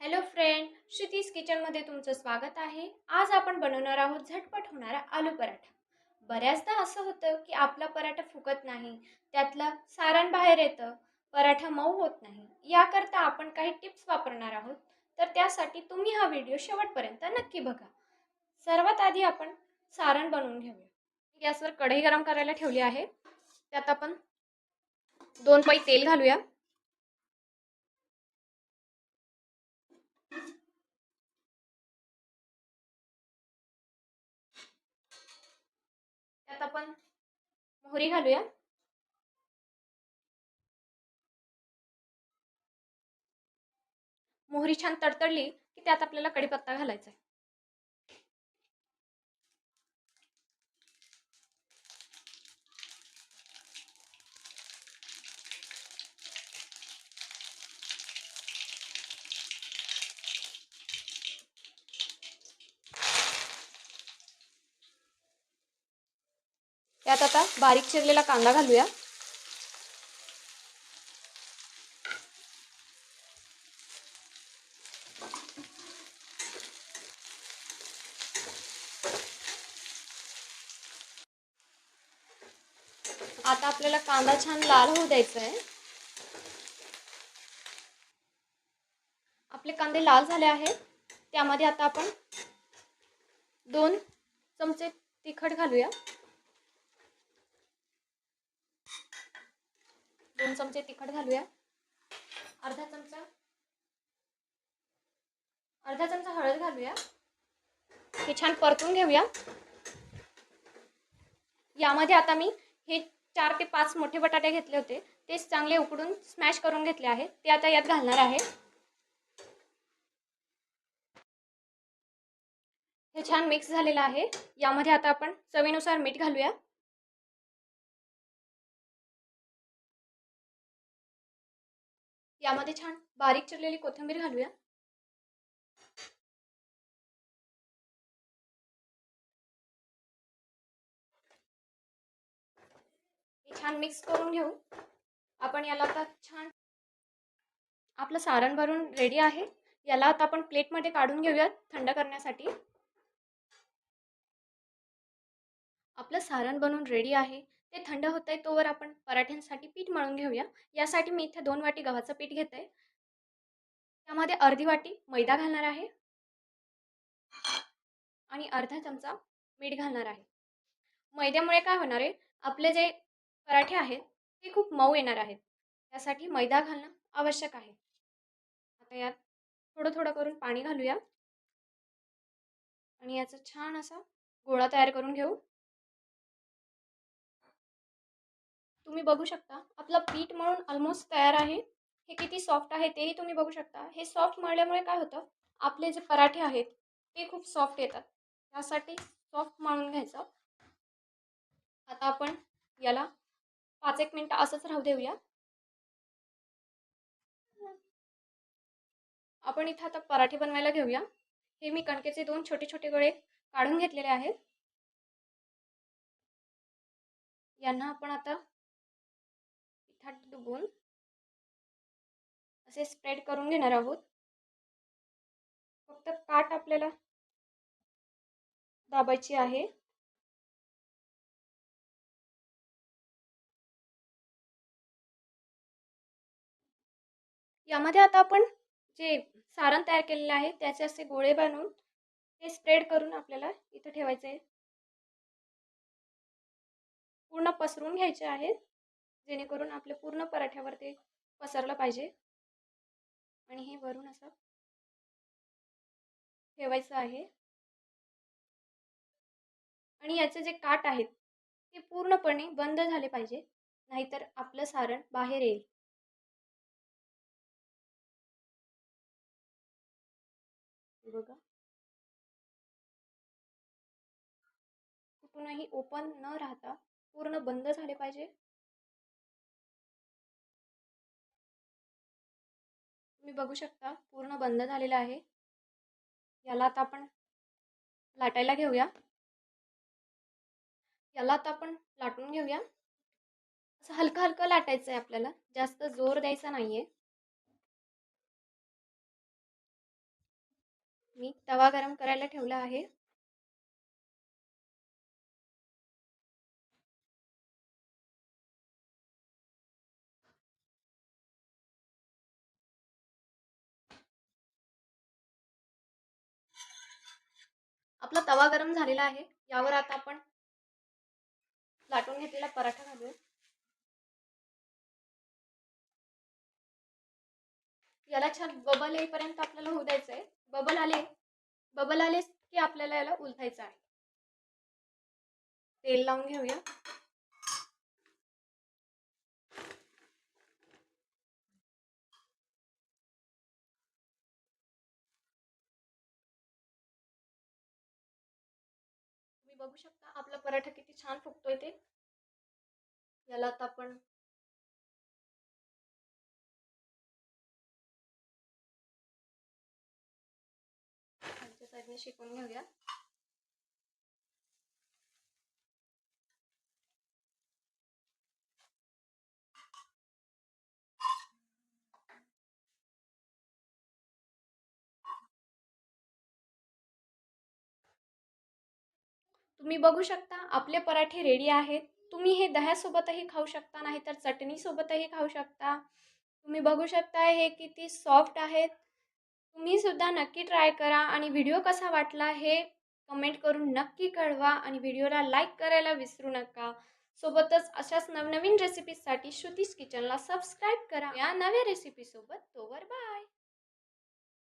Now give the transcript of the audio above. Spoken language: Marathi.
हॅलो फ्रेंड श्रुतीज किचनमध्ये तुमचं स्वागत आहे. आज आपण बनवणार आहोत झटपट होणारा आलू पराठा. बऱ्याचदा असं होतं की आपला पराठा फुकत नाही त्यातलं सारण बाहेर येतं पराठा मऊ होत नाही. याकरता आपण काही टिप्स वापरणार आहोत. तर त्यासाठी तुम्ही हा व्हिडिओ शेवटपर्यंत नक्की बघा. सर्वात आधी आपण सारण बनवून घेऊया. गॅसवर कढई गरम करायला ठेवली आहे. त्यात आपण दोन पै तेल घालूया. आपण मोहरी घालूया. मोहरी छान तडतडली की त्यात आपल्याला कढीपत्ता घालायचा आहे त्यात आता बारीक चिरलेला कांदा घालूया. आता आपल्याला कांदा छान लाल होऊ द्यायचा आहे आपले कांदे लाल झाले आहेत. त्यामध्ये आता आपण दोन चमचे तिखट घालूया. दोन चमचे तिखट घालूया. अर्धा चमचा अर्धा चमचा हळद घालूया. हे छान परतून घेऊया. यामध्ये आता मी हे चार ते पाच मोठे बटाटे घेतले होते. तेच चांगले उकडून स्मॅश करून घेतले आहे ते आता यात घालणार आहे. हे छान मिक्स झालेलं आहे. यामध्ये आता आपण चवीनुसार मीठ घालूया. यामध्ये छान बारीक चिरलेली कोथिंबीर घालूया. छान मिक्स करून घेऊ. आपण याला आता छान आपलं सारण भरून रेडी आहे. याला आता आपण प्लेटमध्ये काढून घेऊयात थंड करण्यासाठी. आपलं सारण बनवून रेडी आहे. ते थंड होत आहे तोवर आपण पराठ्यांसाठी पीठ मळून घेऊया. यासाठी मी इथे दोन वाटी गव्हाचं पीठ घेत. आहे त्यामध्ये अर्धी वाटी मैदा घालणार आहे. आणि अर्धा चमचा मीठ घालणार आहे. मैद्यामुळे काय होणार आहे आपले जे पराठे आहेत ते खूप मऊ येणार आहेत. त्यासाठी मैदा घालणं आवश्यक आहे. आता यात थोडं थोडं करून पाणी घालूया. आणि याचा छान असा गोळा तयार करून घेऊ. तुम्ही बघू शकता. आपलं पीठ म्हणून ऑलमोस्ट तयार आहे. हे किती सॉफ्ट आहे तेही तुम्ही बघू शकता. हे सॉफ्ट मळल्यामुळे काय होतं? आपले जे पराठे आहेत ते खूप सॉफ्ट येतात. त्यासाठी सॉफ्ट मळून घ्यायचं. आता आपण याला पाच एक मिनटं असंच राहू देऊया. आपण इथं आता पराठे बनवायला घेऊया. हे मी कणकेचे दोन छोटे छोटे गळे काढून घेतलेले आहेत. यांना आपण आता पिठात डुबून असे स्प्रेड करून घेणार आहोत. फक्त काट आपल्याला दाबायची आहे. यामध्ये आता आपण जे सारण तयार केलेलं आहे त्याचे असे गोळे बनवून ते स्प्रेड करून आपल्याला इथं ठेवायचे आहे. पूर्ण पसरून घ्यायचे आहेत जेणेकरून आपल्या पूर्ण पराठ्यावर ते पसरलं पाहिजे. आणि हे वरून असं ठेवायचं आहे. आणि याचे जे काट आहेत ते पूर्णपणे बंद झाले पाहिजे नाहीतर आपलं सारण बाहेर येईल. बघा. कुठूनही ओपन न राहता पूर्ण बंद झाले पाहिजे. तुम्ही बघू शकता पूर्ण बंद झालेलं आहे. याला आता आपण लाटायला घेऊया. याला आता आपण लाटून घेऊया. असं हलकं हलकं लाटायचं आहे आपल्याला. जास्त जोर द्यायचा नाही आहे मी तवा गरम करायला ठेवला आहे. आपला तवा गरम झालेला आहे. यावर आता आपण लाटून घेतलेला पराठा घालूया. याला छान बबल येईपर्यंत आपल्याला होऊ द्यायचं आहे बबल आले बबल आले की आपल्याला याला उलथायचं आहे. तेल लावून घेऊया. बघू शकता. आपला पराठा किती छान फुगतोय ते. याला आता आपण खालच्या साईडने शिकून घेऊया. तुम्ही बघू शकता आपले पराठे रेडी आहेत. तुम्ही हे दह्यासोबतही खाऊ शकता नाही तर चटणीसोबतही खाऊ शकता. तुम्ही बघू शकता हे किती सॉफ्ट आहेत. तुम्ही सुद्धा नक्की ट्राय करा आणि व्हिडिओ कसा वाटला हे कमेंट करून नक्की कळवा आणि व्हिडिओला लाईक करायला विसरू नका. सोबतच अशाच नवनवीन रेसिपीजसाठी श्रुतीज किचनला सबस्क्राईब करा. या नव्या रेसिपीसोबत तोवर बाय